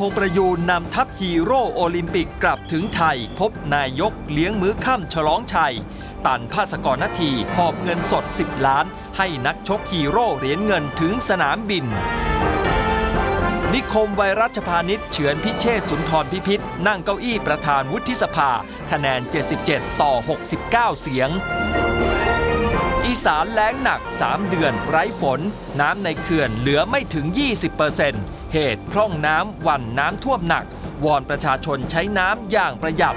พงประยูนนำทัพฮีโร่โอลิมปิกกลับถึงไทย พบนายกเลี้ยงมื้อค่ำฉลองชัย ตันภาสกรนาทีหอบเงินสด 10 ล้าน ให้นักชกฮีโร่เหรียญเงินถึงสนามบิน นิคมไวรัชพาณิชย์เฉือนพิเชษสุนทรพิพิธ นั่งเก้าอี้ประธานวุฒิสภา คะแนน 77 ต่อ 69 เสียงอีสานแล้งหนัก 3 เดือนไร้ฝน น้ำในเขื่อนเหลือไม่ถึง 20%เเหตุพร่องน้ำวันน้ำท่วมหนัก วอนประชาชนใช้น้ำอย่างประหยัด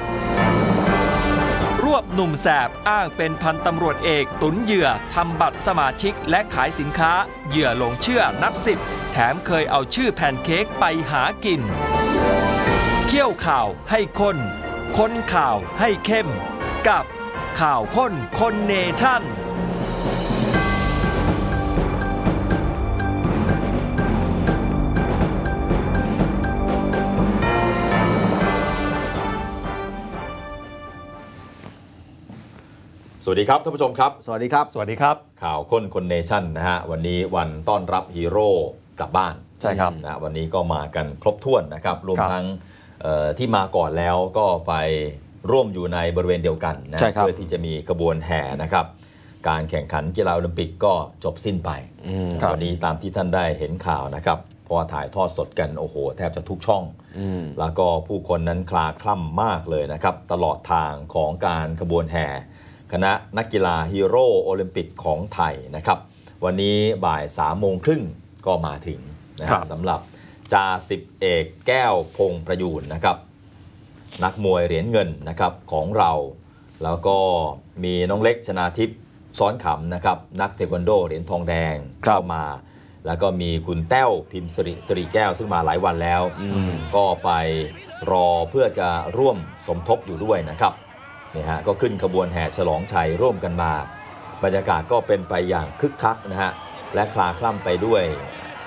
รวบหนุ่มแสบอ้างเป็นพันตำรวจเอกตุนเหยื่อทำบัตรสมาชิกและขายสินค้า เหยื่อหลงเชื่อนับสิบแถมเคยเอาชื่อแพนเค้กไปหากิน เขี้ยวข่าวให้คนค้นข่าวให้เข้ม กับข่าวค้นคนเนชั่น สวัสดีครับท่านผู้ชมครับ สวัสดีครับ สวัสดีครับ ข่าวค้นคนเนชั่นนะฮะวันนี้วันต้อนรับฮีโร่กลับบ้านใช่ครับนะวันนี้ก็มากันครบถ้วนนะครับ รวมครับทั้งเอ่อที่มาก่อนแล้วก็ไปร่วมอยู่ในบริเวณเดียวกันนะใช่ครับเพื่อที่จะมีกระบวนแห่นะครับการแข่งขันกีฬาโอลิมปิกก็จบสิ้นไปครับวันนี้ตามที่ท่านได้เห็นข่าวนะครับเพราะว่าถ่ายทอดสดกันโอ้โห แทบจะทุกช่องแล้วก็ผู้คนนั้นคลาคล่ำมากเลยนะครับ ตลอดทางของการขบวนแห่ คณะนักกีฬาฮีโร่โอลิมปิกของไทยนะครับ วันนี้บ่ายสามโมงครึ่งก็มาถึงนะคครัรับบสำหรับจ่าสิบเอกแก้วพงประยูนนะครับ นักมวยเหรียญเงินนะครับของเรา แล้วก็มีน้องเล็กชนาทิพย์ซ้อนขำนะครับ นักเทควันโดเหรียญทองแดงครับเข้ามา แล้วก็มีคุณแต้วพิมพ์สิริสิริแก้วซึ่งมาหลายวันแล้วก็ไปรอเพื่อจะร่วมสมทบอยู่ด้วยนะครับ นี่ฮะก็ขึ้นขบวนแห่ฉลองชัยร่วมกันมา บรรยากาศก็เป็นไปอย่างคึกคักนะฮะและคลาคล่ำไปด้วย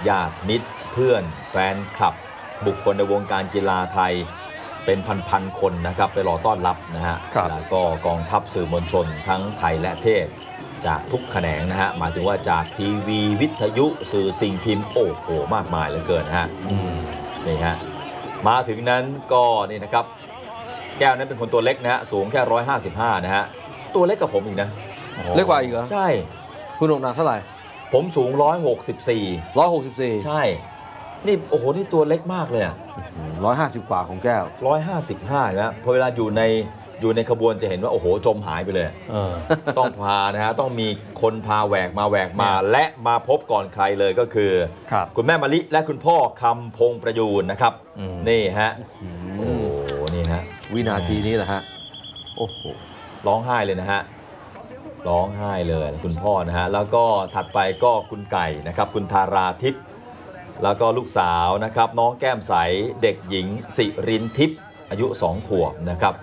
ญาติมิตร เพื่อน แฟนคลับ บุคคลในวงการกีฬาไทยเป็นพันๆคนนะครับไปรอต้อนรับนะฮะครับแล้วก็กองทัพสื่อมวลชนทั้งไทยและเทศ จากทุกแขนงนะฮะหมายถึงว่าจากทีวีวิทยุสื่อสิ่งพิมพ์โอ้โหมากมายเหลือเกินนะฮะนี่ฮะมาถึงนั้นก็นี่นะครับ แก้วนั้นเป็นคนตัวเล็กนะฮะสูงแค่155นะฮะตัวเล็กกับผมอีกนะเล็กกว่าอีกเหรอใช่ คุณหกหนักเท่าไหร่ผมสูง164ร้อยหกสิบสี่ใช่ นี่โอ้โหนี่ตัวเล็กมากเลยอะร้อยห้าสิบกว่าของแก้ว155นะพอเวลาอยู่ในอยู่ในขบวนจะเห็นว่าโอ้โหจมหายไปเลยต้องพานะฮะต้องมีคนพาแหวกมาแหวกมา และมาพบก่อนใครเลยก็คือครับคุณแม่มะลิและคุณพ่อคำพงประยูนนะครับ นี่ฮะโอ้โหนี่ฮะ วินาทีนี้แหละฮะ โอ้โห ร้องไห้เลยนะฮะ ร้องไห้เลยคุณพ่อนะฮะ แล้วก็ถัดไปก็คุณไก่นะครับ คุณทาราทิพย์ แล้วก็ลูกสาวนะครับ น้องแก้มใส เด็กหญิงสิรินทิพย์ อายุสองขวบนะครับ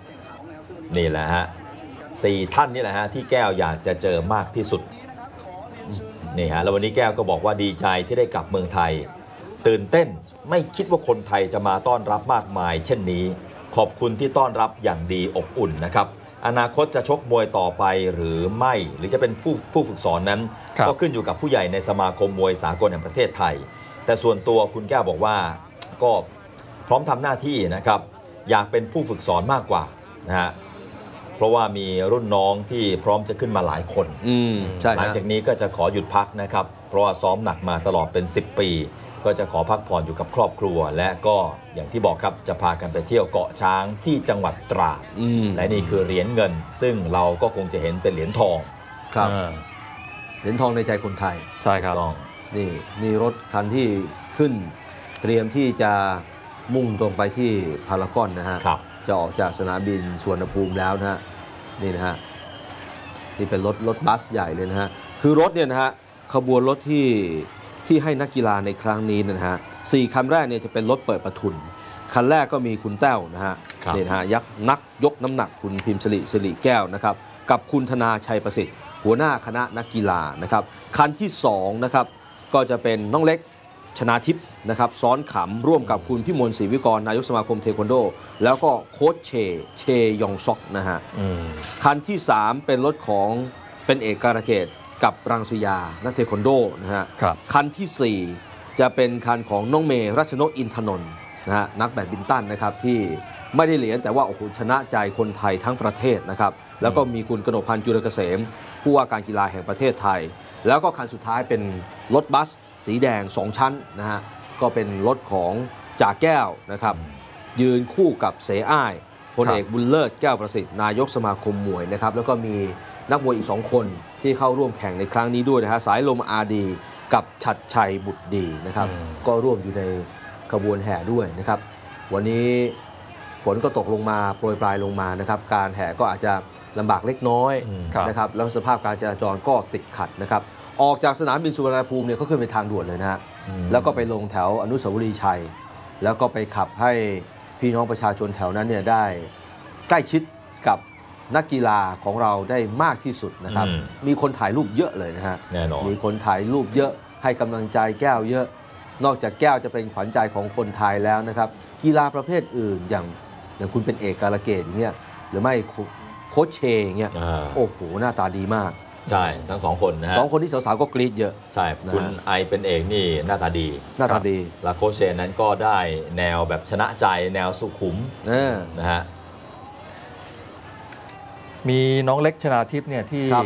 นี่แหละฮะสี่ท่านนี่แหละฮะที่แก้วอยากจะเจอมากที่สุด นี่ฮะ แล้ววันนี้แก้วก็บอกว่าดีใจที่ได้กลับเมืองไทย ตื่นเต้นไม่คิดว่าคนไทยจะมาต้อนรับมากมาย เช่นนี้ ขอบคุณที่ต้อนรับอย่างดีอบอุ่นนะครับ อนาคตจะชกมวยต่อไปหรือไม่หรือจะเป็นผู้ผู้ฝึกสอนนั้นครับก็ขึ้นอยู่กับผู้ใหญ่ในสมาคมมวยสากลแห่งประเทศไทย แต่ส่วนตัวคุณแก้วบอกว่าก็พร้อมทำหน้าที่นะครับ อยากเป็นผู้ฝึกสอนมากกว่านะฮะเพราะว่ามีรุ่นน้องที่พร้อมจะขึ้นมาหลายคนอืมใช่หลังฮะจากนี้ก็จะขอหยุดพักนะครับ เพราะว่าซ้อมหนักมาตลอดเป็น 10 ปี ก็จะขอพักผ่อนอยู่กับครอบครัว และก็อย่างที่บอกครับจะพากันไปเที่ยวเกาะช้างที่จังหวัดตราดอืมและนี่คือเหรียญเงิน ซึ่งเราก็คงจะเห็นเป็นเหรียญทองครับอ่าเหรียญทองในใจคนไทยใช่ครับต้องนี่นี่รถคันที่ขึ้น เตรียมที่จะมุ่งตรงไปที่พารากอนนะฮะครับจะออกจากสนามบินสวนภูมิแล้วนะฮะนี่นะฮะนี่เป็นรถรถบัสใหญ่เลยนะฮะคือรถเนี่ยนะฮะขบวนรถที่ ที่ให้นักกีฬาในครั้งนี้นะฮะสี่คันแรกเนี่ยจะเป็นรถเปิดประทุน คันแรกก็มีคุณแต้วนะฮะครับนี่นะฮะยักษ์นักยกน้ำหนักคุณพิมพ์สิริสิริแก้วนะครับกับคุณธนาชัยประสิทธิ์ หัวหน้าคณะนักกีฬานะครับคันที่สองนะครับก็จะเป็นน้องเล็กชนาทิพย์นะครับซ้อนขำร่วมกับคุณพิมลศรีวิกรนายกสมาคมเทควันโด แล้วก็โค้ชเช เชยองซอกนะฮะอืมคันที่ 3 เป็นรถของเป็นเอกการะเกต กับรังสยา นักเทควันโดนะฮะครับคันทีสี่4 จะเป็นคันของน้องเมย์รัชนกอินทนนท์นะฮะนักแบดมินตันนะครับที่ไม่ได้เหรียญแต่ว่าโอ้โหชนะใจคนไทยทั้งประเทศนะครับ แล้วก็มีคุณกนกพันธ์จุลเกษม ผู้ว่าการกีฬาแห่งประเทศไทย แล้วก็คันสุดท้ายเป็นรถบัส สีแดง 2 ชั้นนะฮะก็เป็นรถของจ่าแก้วนะครับ ยืนคู่กับเสอ้ายพลเอกบุญเลิศแก้วประสิทธิ์นายกสมาคมมวยนะครับแล้วก็มีนักมวยอีก2คน ที่เข้าร่วมแข่งในครั้งนี้ด้วยนะฮะสายลมอาดีกับชัดชัยบุตรดีนะครับอืมก็ร่วมอยู่ในขบวนแห่ด้วยนะครับ วันนี้ฝนก็ตกลงมาโปรยปลายลงมานะครับ การแห่ก็อาจจะลำบากเล็กน้อยอืมนะครับแล้วสภาพการจราจรก็ติดขัดนะครับ ออกจากสนามบินสุวรรณภูมิเนี่ยก็ขึ้นไปทางด่วนเลยนะฮะอืมแล้วก็ไปลงแถวอนุสาวรีย์ชัย แล้วก็ไปขับให้พี่น้องประชาชนแถวนั้นเนี่ยได้ใกล้ชิดกับ นักกีฬาของเราได้มากที่สุดนะครับอืมมีคนถ่ายรูปเยอะเลยนะฮะแน่นอนมีคนถ่ายรูปเยอะ ให้กำลังใจแก้วเยอะ นอกจากแก้วจะเป็นขวัญใจของคนไทยแล้วนะครับ กีฬาประเภทอื่นอย่างอย่างคุณเป็นเอกการะเกดอย่างเงี้ยหรือไม่โคโคชเชอย่างเงี้ยอ่าโอ้โหหน้าตาดีมากใช่ทั้งสองคนนะฮะสองคนที่สาวๆก็กรี๊ดเยอะ ใช่นะฮะคุณไอเป็นเอกนี่หน้าตาดี หน้าตาดี แล้วโคชเชนนั้นก็ได้แนวแบบชนะใจแนวสุขุมเออนะฮะ มีน้องเล็กชนาทิพย์เนี่ยที่ครับ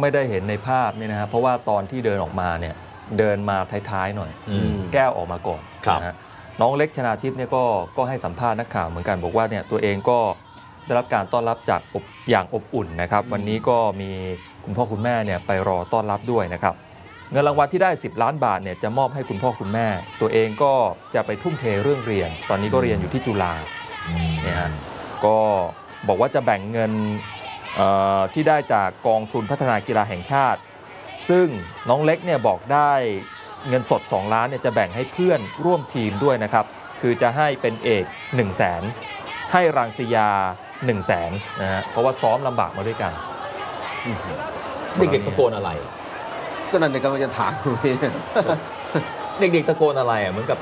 ไม่ได้เห็นในภาพเนี่ยนะฮะเพราะว่าตอนที่เดินออกมาเนี่ยเดินมาท้ายๆหน่อย อืมแก้วออกมาก่อนครับนะฮะน้องเล็กชนาทิพย์เนี่ยก็ก็ให้สัมภาษณ์นักข่าวเหมือนกันบอกว่าเนี่ยตัวเองก็ได้รับการต้อนรับจากอบอย่างอบอุ่นนะครับ วันนี้ก็มีคุณพ่อคุณแม่เนี่ยไปรอต้อนรับด้วยนะครับ เงินรางวัลที่ได้ 10 ล้านบาทเนี่ยจะมอบให้คุณพ่อคุณแม่ ตัวเองก็จะไปทุ่มเทเรื่องเรียน ตอนนี้ก็เรียนอยู่ที่จุฬาอืมเนี่ยฮะก็บอกว่าจะแบ่งเงินเอ่อ ที่ได้จากกองทุนพัฒนากีฬาแห่งชาติ ซึ่งน้องเล็กเนี่ยบอกได้เงินสด 2 ล้านเนี่ยจะแบ่งให้เพื่อนร่วมทีมด้วยนะครับ คือจะให้เป็นเอก1 0 0 0 0แสนให้รังสียา 1 0 0 0 0แสนนะฮะเพราะว่าซ้อมลำบากมาด้วยกันเด็กๆตะโกนอะไร ก็นั่นเองกำลังจะถามคุณพี่เนี่ยเด็กๆตะโกนอะไรอะเหมือนกับ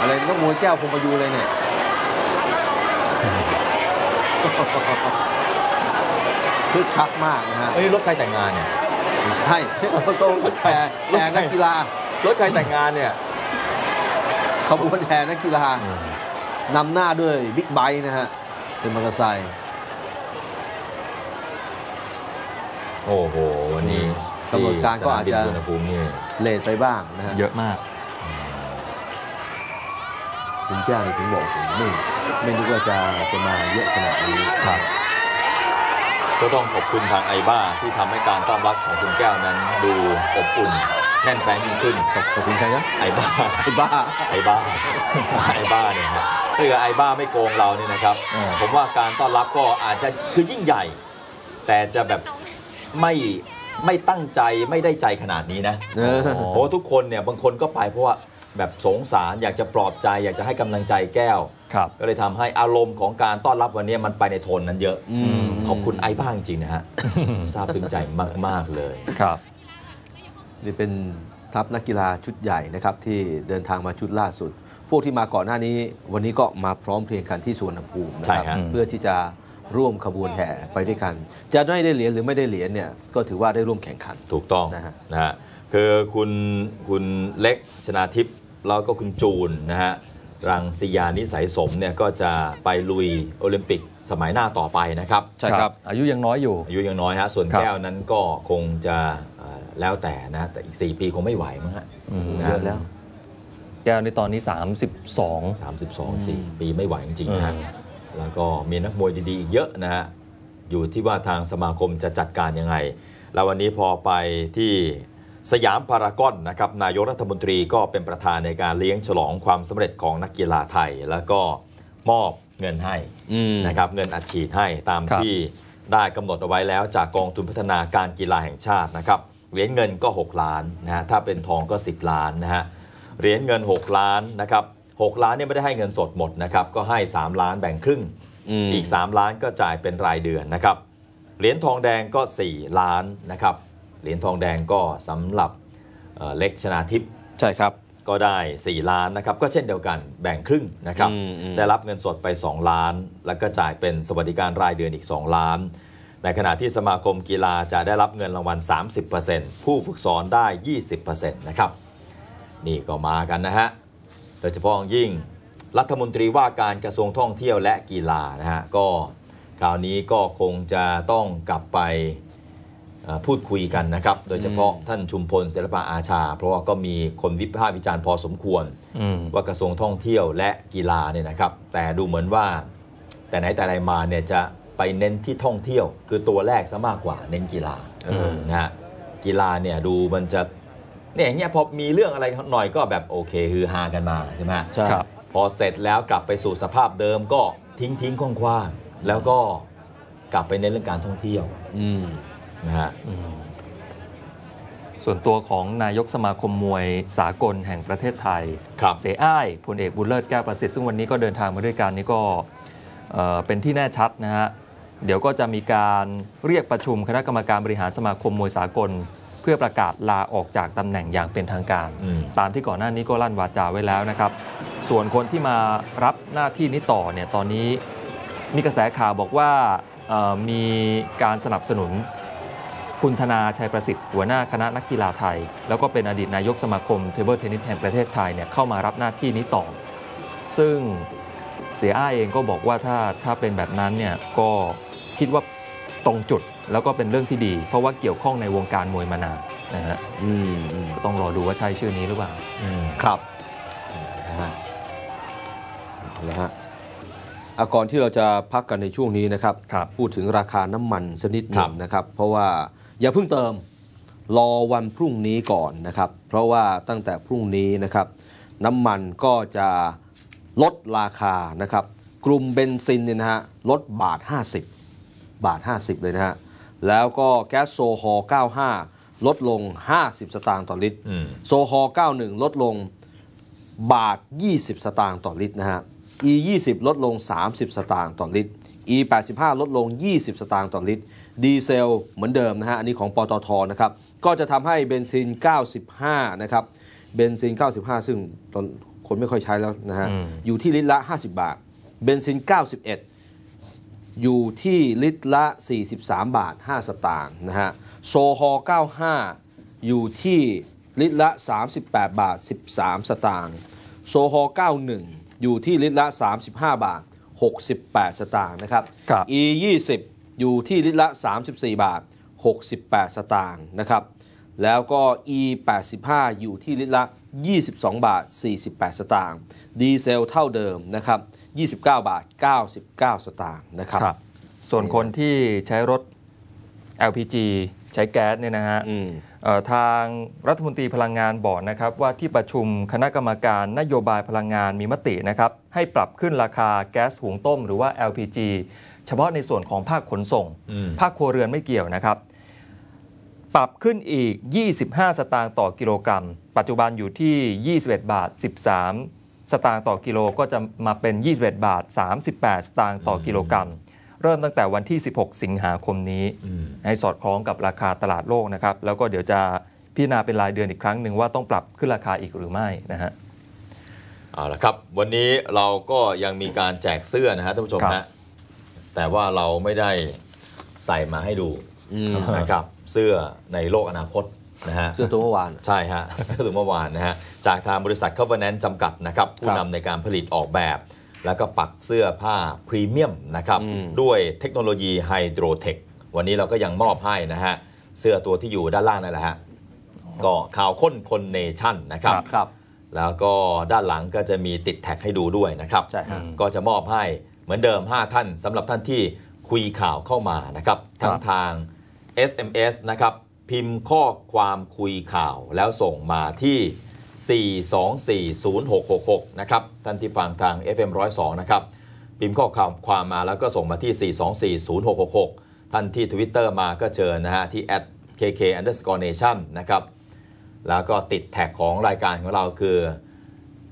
อะไรต้องมวยแก้วคงประยูเลยเนี่ย คึกคักมากนะฮะเอ้ยรถใครแต่งงานเนี่ยไม่ใช่ต้องแห่แห่นักกีฬารถใครแต่งงานเนี่ยขบวนแห่นักกีฬานำหน้าด้วยบิ๊กไบค์นะฮะเป็นมอเตอร์ไซค์โอ้โหวันนี้กำหนดการก็อาจจะที่สนมบินสุวรรณภูมินี่เลทไปบ้างนะฮะเยอะมาก คุณแก้วเนี่ยถึงบอกผมไม่ไม่นึกว่าจะจะมาเยอะขนาดนี้ครับ ก็ต้องขอบคุณทางไอบ้าที่ทำให้การต้อนรับของคุณแก้วนั้น ดูอบอุ่นแน่นแฟ้นยิ่งขึ้นขอบขอบคุณใครนะไอบ้าไอ้บ้าไอบ้าไอบ้าเนี่ยฮะถ้าเกิดไอบ้าไม่โกงเราเนี่ยนะครับอ่าผมว่าการต้อนรับก็อาจจะคือยิ่งใหญ่ แต่จะแบบไม่ไม่ตั้งใจไม่ได้ใจขนาดนี้นะเออเพราะว่าทุกคนเนี่ยบางคนก็ไปเพราะว่า แบบสงสารอยากจะปลอบใจ อยากจะให้กำลังใจแก้ว ครับ ก็เลยทำให้อารมณ์ของการต้อนรับวันนี้มันไปในโทนนั้นเยอะอืมขอบคุณไอ้บ้างจริงๆนะฮะ ซาบซึ้งใจมาก ๆ เลย ครับ นี่เป็นทัพนักกีฬาชุดใหญ่นะครับที่เดินทางมาชุดล่าสุด พวกที่มาก่อนหน้านี้วันนี้ก็มาพร้อมเพรียงกันที่สวนภูมินะครัใช่ฮะ เพื่อที่จะร่วมขบวนแห่ไปด้วยกัน จะได้ได้เหรียญหรือไม่ได้เหรียญเนี่ยก็ถือว่าได้ร่วมแข่งขัน ถูกต้องนะฮะ นะฮะคือคุณคุณเล็กชนาทิพย์ แล้วก็คุณจูนนะฮะรังสียานิสัยสมเนี่ยก็จะไปลุยโอลิมปิกสมัยหน้าต่อไปนะครับ ใช่ครับ อายุยังน้อยอยู่ อายุยังน้อยฮะส่วนครับแก้วนั้นก็คงจะเอ่อแล้วแต่นะแต่อีก 4 ปีคงไม่ไหวมั้งฮะอืมนะเยฮะอะแล้ว แก้วในตอนนี้ 32 32 4 ปีไม่ไหวจริงๆนะฮะอืมแล้วก็มีนักมวยดีๆอีกเยอะนะฮะอยู่ที่ว่าทางสมาคมจะจัดการยังไง แล้ววันนี้พอไปที่ สยามพารากอนนะครับนายกรัฐมนตรีก็เป็นประธานในการเลี้ยงฉลองความสำเร็จของนักกีฬาไทย แล้วก็มอบเงินให้อืมนะครับเงินอัดฉีดให้ตามครับที่ได้กำหนดเอาไว้แล้วจากกองทุนพัฒนาการกีฬาแห่งชาตินะครับเหรียญเงินก็ 6 ล้านนะฮะถ้าเป็นทองก็ 10 ล้านนะฮะเหรียญเงิน 6 ล้านนะครับ6ล้านเนี่ยไม่ได้ให้เงินสดหมดนะครับก็ให้ 3 ล้านแบ่งครึ่งอืมอีก 3 ล้านก็จ่ายเป็นรายเดือนนะครับเหรียญทองแดงก็ 4 ล้านนะครับ เหรียญทองแดงก็สำหรับเอ่อเล็กชนาทิพย์ใช่ครับก็ได้ 4 ล้านนะครับก็เช่นเดียวกันแบ่งครึ่งนะครับอืมอืมได้รับเงินสดไป 2 ล้าน แล้วก็จ่ายเป็นสวัสดิการรายเดือนอีก 2 ล้าน ในขณะที่สมาคมกีฬาจะได้รับเงินรางวัล 30%ผู้ฝึกสอนได้ 20%นะครับนี่ก็มากันนะฮะโดยเฉพาะอย่างยิ่งรัฐมนตรีว่าการกระทรวงท่องเที่ยวและกีฬานะฮะก็คราวนี้ก็คงจะต้องกลับไปเอ่อ พูดคุยกันนะครับ โดยเฉพาะท่านชุมพลศิลปะอาชา เพราะว่าก็มีคนวิพากษ์วิจารณ์พอสมควรอืมว่ากระทรวงท่องเที่ยวและกีฬาเนี่ยนะครับ แต่ดูเหมือนว่า แต่ไหนแต่ไรมาเนี่ยจะไปเน้นที่ท่องเที่ยว คือตัวแรกซะมากกว่าเน้นกีฬาเออนะฮะกีฬาเนี่ยดูมันจะเนี่ยอย่างเงี้ยพอมีเรื่องอะไรหน่อยก็แบบโอเคฮือฮากันมาใช่ไหมใช่ครับพอเสร็จแล้วกลับไปสู่สภาพเดิมก็ทิ้งทิ้งคว่างๆแล้วก็กลับไปในเรื่องการท่องเที่ยว อืม นะฮะส่วนตัวของนายกสมาคมมวยสากลแห่งประเทศไทยครับเสอ้ายพลเอกบุญเลิศแก้วประสิทธิ์ซึ่งวันนี้ก็เดินทางมาด้วยกันนี่ก็เอ่อเป็นที่แน่ชัดนะฮะ เดี๋ยวก็จะมีการเรียกประชุมคณะกรรมการบริหารสมาคมมวยสากล เพื่อประกาศลาออกจากตำแหน่งอย่างเป็นทางการอืมตามที่ก่อนหน้านี้ก็ลั่นวาจาไว้แล้วนะครับ ส่วนคนที่มารับหน้าที่นี้ต่อเนี่ยตอนนี้มีกระแสข่าวบอกว่าเอ่อมีการสนับสนุน คุณธนาชัยประสิทธิ์หัวหน้าคณะนักกีฬาไทย แล้วก็เป็นอดีตนายกสมาคมเทเบิลเทนนิสแห่งประเทศไทยเนี่ยเข้ามารับหน้าที่นี้ต่อ ซึ่งเสียอ้ายเองก็บอกว่าถ้าถ้าเป็นแบบนั้นเนี่ยก็คิดว่าตรงจุดแล้วก็เป็นเรื่องที่ดี เพราะว่าเกี่ยวข้องในวงการมวยมานานนะฮะอืมอืมก็ต้องรอดูว่าใช่ชื่อนี้หรือเปล่าอืมครับนะฮะเอาละฮะอาก่อนที่เราจะพักกันในช่วงนี้นะครับครับพูดถึงราคาน้ำมันสักนิดหครันึ่บงนะครับ เพราะว่า อย่าเพิ่งเติมรอวันพรุ่งนี้ก่อนนะครับ เพราะว่าตั้งแต่พรุ่งนี้นะครับ น้ำมันก็จะลดราคานะครับ กลุ่มเบนซินเนี่ยนะฮะลดบาท 50 บาท 50 เลยนะฮะแล้วก็แก๊สโซฮอล์95 ลดลง 50 สตางค์ต่อลิตรอืมโซฮอล์91 ลดลงบาท 20 สตางค์ต่อลิตรนะฮะ E 20ลดลง 30 สตางค์ต่อลิตร E 85 ลดลง 20 สตางค์ต่อลิตร ดีเซลเหมือนเดิมนะฮะ อันนี้ของปตทนะครับ ก็จะทำให้เบนซิน 95 นะครับ เบนซิน 95 ซึ่งตอนคนไม่ค่อยใช้แล้วนะฮะอืมอยู่ที่ลิตรละ 50 บาท เบนซิน 91 อยู่ที่ลิตรละ 43 บาท 5 สตางค์นะฮะ โซฮอล์95 อยู่ที่ลิตรละ 38 บาท 13 สตางค์ โซฮอล์91 อยู่ที่ลิตรละ 35 บาท 68 สตางค์นะครับครับ E 20 อยู่ที่ลิตรละ 34 บาท 68 สตางค์นะครับ แล้วก็ E 85 อยู่ที่ลิตรละ 22 บาท 48 สตางค์ ดีเซลเท่าเดิมนะครับ 29 บาท 99 สตางค์นะครับครับส่วนคนที่ใช้รถ LPG ใช้แก๊สเนี่ยนะฮะอืมเอ่อ ทางรัฐมนตรีพลังงานบอกนะครับว่าที่ประชุมคณะกรรมการนโยบายพลังงานมีมตินะครับให้ปรับขึ้นราคาแก๊สหุงต้มหรือว่า LPG เฉพาะในส่วนของภาคขนส่งอืมภาคครัวเรือนไม่เกี่ยวนะครับ ปรับขึ้นอีก 25 สตางค์ต่อกิโลกรัม ปัจจุบันอยู่ที่ 21 บาท 13 สตางค์ต่อกิโลก็จะมาเป็น 21 บาท 38 สตางค์ต่อกิโลกรัม เริ่มตั้งแต่วันที่ 16 สิงหาคมนี้อืมให้สอดคล้องกับราคาตลาดโลกนะครับ แล้วก็เดี๋ยวจะพิจารณาเป็นรายเดือนอีกครั้งหนึ่งว่าต้องปรับขึ้นราคาอีกหรือไม่นะฮะเอาละครับ วันนี้เราก็ยังมีการแจกเสื้อนะฮะท่านผู้ชมครันะบแต่ว่าเราไม่ได้ใส่มาให้ดูอืมนะครับเสื้อในโลกอนาคตนะฮะเสื้อตัวเมื่อวาน ใช่ฮะเสื้อเมื่อวานนะฮะจากทางบริษัท Covenant จำกัดนะครับผู้ครับนำในการผลิตออกแบบ แล้วก็ปักเสื้อผ้าพรีเมียมนะครับอืมด้วยเทคโนโลยีไฮโดรเทควันนี้เราก็ยังมอบให้นะฮะ เสื้อตัวที่อยู่ด้านล่างนั่นแหละฮะก็ข่าวค้นคนเนชั่นนะครับครับ แล้วก็ด้านหลังก็จะมีติดแท็กให้ดูด้วยนะครับใช่ฮะก็จะมอบให้เหมือนเดิม 5 ท่านสำหรับท่านที่คุยข่าวเข้ามานะครับทั้งทาง SMS นะครับ พิมพ์ข้อความคุยข่าวแล้วส่งมาที่ 4240666 นะครับ ท่านที่ฟังทาง FM 102 นะครับ พิมพ์ข้อความความมาแล้วก็ส่งมาที่ 4240666 ท่านที่ Twitter มาก็เชิญนะฮะ ที่ @kk underscore nation นะครับ แล้วก็ติดแท็กของรายการของเราคือ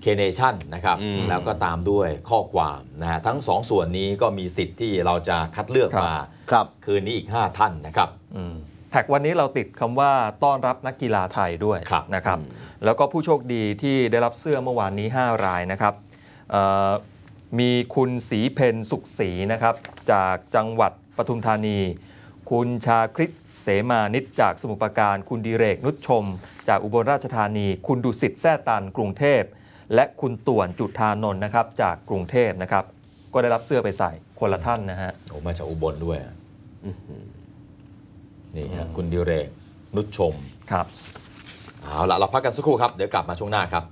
k n a t i o n นะครับอืมแล้วก็ตามด้วยข้อความนะฮะ ทั้งสองส่วนนี้ก็มีสิทธิ์ที่เราจะคัดเลือกครับมาครับคืนนี้อีก 5 ท่านนะครับอืม แท็กวันนี้เราติดคำว่าต้อนรับนักกีฬาไทยด้วยครับนะครับ แล้วก็ผู้โชคดีที่ได้รับเสื้อเมื่อวานนี้ 5 รายนะครับเอ่อมีคุณศรีเพนสุขศรีนะครับจากจังหวัดปทุมธานี คุณชาคริตเสมานิดจากสมุทรปราการ คุณดีเรกนุชชม จากอุบลราชธานี คุณดุสิตแซ่ตันกรุงเทพ และคุณต่วนจุธานนท์นะครับจากกรุงเทพนะครับ ก็ได้รับเสื้อไปใส่คนละท่านนะฮะโอ้มาจากอุบลด้วยอะ นี่ฮะคุณดิเรกนุชชมครับเอาละเราพักกันสักครู่ครับ เดี๋ยวกลับมาช่วงหน้าครับ